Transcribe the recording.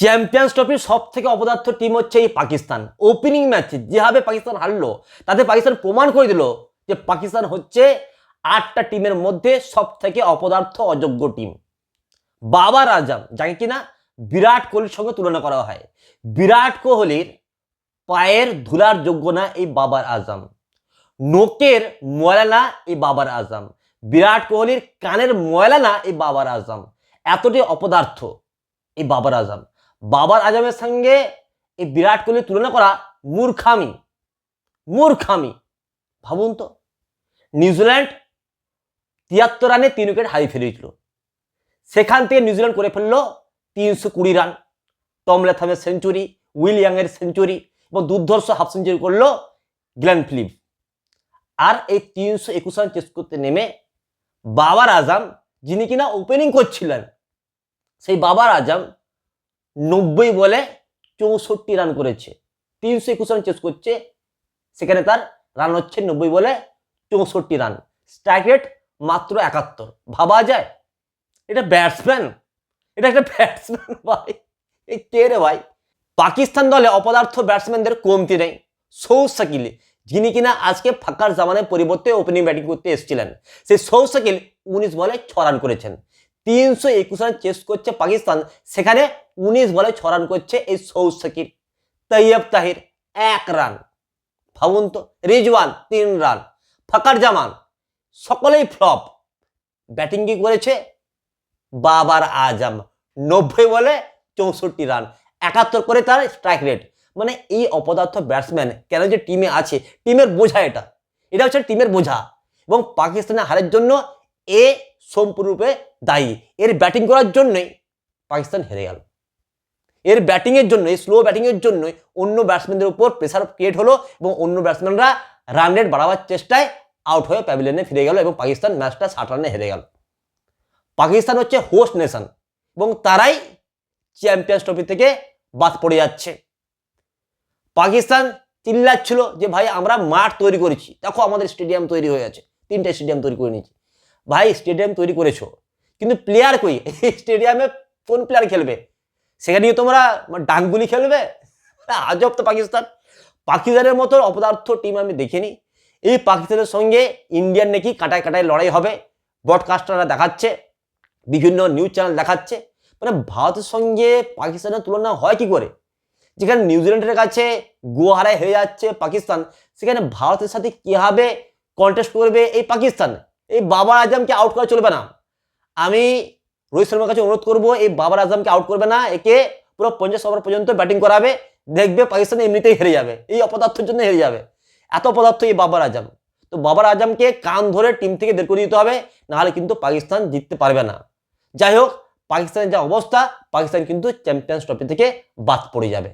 Champions ট্রফির সব থেকে অপদার্থ টিম হচ্ছে এই পাকিস্তান। ওপেনিং ম্যাচে যেভাবে পাকিস্তান হারলো, তাতে পাকিস্তান প্রমাণ করে দিল যে পাকিস্তান হচ্ছে আটটা টিমের মধ্যে সব থেকে অপদার্থ অযোগ্য টিম। বাবার আজম যাকে কিনা বিরাট কোহলির সঙ্গে তুলনা করা হয়। বিরাট কোহলির পায়ের ধুলার যোগ্য না এই বাবার আজম নোকের ময়লা না এই বাবার আজম বিরাট কোহলির কানের ময়লা না এই বাবার আজম এতটাই অপদার্থ এই বাবার আজম বাবার আজমের সঙ্গে এই বিরাট কোহলির তুলনা করা মূর্খামি। মূর্খামি। ভাবুন তো নিউজিল্যান্ড তিয়াত্তর রানে তিন উইকেট হারিয়ে ফেলেছিল। সেখান থেকে নিউজিল্যান্ড করে ফেলল তিনশো কুড়ি রান। টম লেথামের সেঞ্চুরি, উইল ইয়াংয়ের সেঞ্চুরি এবং দুর্ধর্ষ হাফ সেঞ্চুরি করল গ্ল্যান ফিলিপ আর এই তিনশো একুশ রান চেস করতে নেমে বাবার আজম, যিনি কিনা ওপেনিং করছিলেন, সেই বাবার আজম নব্বই বলে চৌষট্টি রান করেছে। তিনশো একুশ রান চেস করছে। সেখানে তার রান হচ্ছে নব্বই বলে চৌষট্টি রান স্ট্রাইক রেট মাত্র একাত্তর। ভাবা যায়? এটা ব্যাটসম্যান এটা একটা ব্যাটসম্যান ভাই। এ কে রে ভাই? পাকিস্তান দলে অপদার্থ ব্যাটসম্যানদের কমতি নেই। সৌদ শাকিল, যিনি কিনা আজকে ফাঁকার জামানের পরিবর্তে ওপেনিং ব্যাটিং করতে এসেছিলেন। সেই সৌদ শাকিল উনিশ বলে ছ রান করেছেন। তিনশো একুশ রান চেস করছে পাকিস্তান। সেখানে উনিশ বলে ছ রান করছে এই সৌদ শাকিল তৈয়ব তাহির এক রান ভাবুন তো, রিজওয়ান তিন রান ফাকার জামান, সকলেই ফ্লপ ব্যাটিং কি করেছে? বাবার আজম, নব্বই বলে চৌষট্টি রান একাত্তর করে তার স্ট্রাইক রেট মানে এই অপদার্থ ব্যাটসম্যান কেন যে টিমে আছে? টিমের বোঝা এটা। এটা হচ্ছে টিমের বোঝা। এবং পাকিস্তানের হারের জন্য এ সম্পূর্ণরূপে দায়ী। এর ব্যাটিং করার জন্যই পাকিস্তান হেরে গেল। এর ব্যাটিংয়ের জন্য এই স্লো ব্যাটিংয়ের জন্যই অন্য ব্যাটসম্যানদের উপর প্রেসার ক্রিয়েট হলো এবং অন্য ব্যাটসম্যানরা রান রেট বাড়াবার চেষ্টায় আউট হয়ে প্যাভিলিয়নে ফিরে গেল এবং পাকিস্তান ম্যাচটা ষাট রানে হেরে গেল। পাকিস্তান হচ্ছে হোস্ট নেশন এবং তারাই চ্যাম্পিয়ন্স ট্রফি থেকে বাদ পড়ে যাচ্ছে। পাকিস্তান চিল্লাচ্ছিল যে, ভাই, আমরা মাঠ তৈরি করেছি। দেখো, আমাদের স্টেডিয়াম তৈরি হয়ে আছে তিনটে স্টেডিয়াম তৈরি করে নিয়েছি। ভাই স্টেডিয়াম তৈরি করেছ। কিন্তু প্লেয়ার কই? স্টেডিয়ামে কোন প্লেয়ার খেলবে? সেখানে তোমরা ডাঙ্গুলি খেলবে? আজব তো পাকিস্তান। পাকিস্তানের মতো অপদার্থ টিম আমি দেখিনি। এই পাকিস্তানের সঙ্গে ইন্ডিয়ান নাকি কাটায় কাটায় লড়াই হবে। ব্রডকাস্টাররা দেখাচ্ছে, বিভিন্ন নিউজ চ্যানেল দেখাচ্ছে। মানে ভারতের সঙ্গে পাকিস্তানের তুলনা হয় কি করে? যেখানে নিউজিল্যান্ডের কাছে গুয়াহারায় হয়ে যাচ্ছে পাকিস্তান, সেখানে ভারতের সাথে কীভাবে কন্টেস্ট করবে এই পাকিস্তান। এই বাবার আজমকে আউট করা চলবে না। আমি রোহিত শর্মার কাছে অনুরোধ করব, এই বাবার আজমকে আউট করবে না। একে পুরো পঞ্চাশ ওভার পর্যন্ত ব্যাটিং করাবে, দেখবে পাকিস্তান এমনিতেই হেরে যাবে। এই অপদার্থের জন্য হেরে যাবে। এত পদার্থ এই বাবার আজম। তো বাবার আজমকে কান ধরে টিম থেকে বের করে দিতে হবে, নাহলে কিন্তু পাকিস্তান জিততে পারবে না। যাই হোক, পাকিস্তানের যা অবস্থা, পাকিস্তান কিন্তু চ্যাম্পিয়ন্স ট্রফি থেকে বাদ পড়ে যাবে।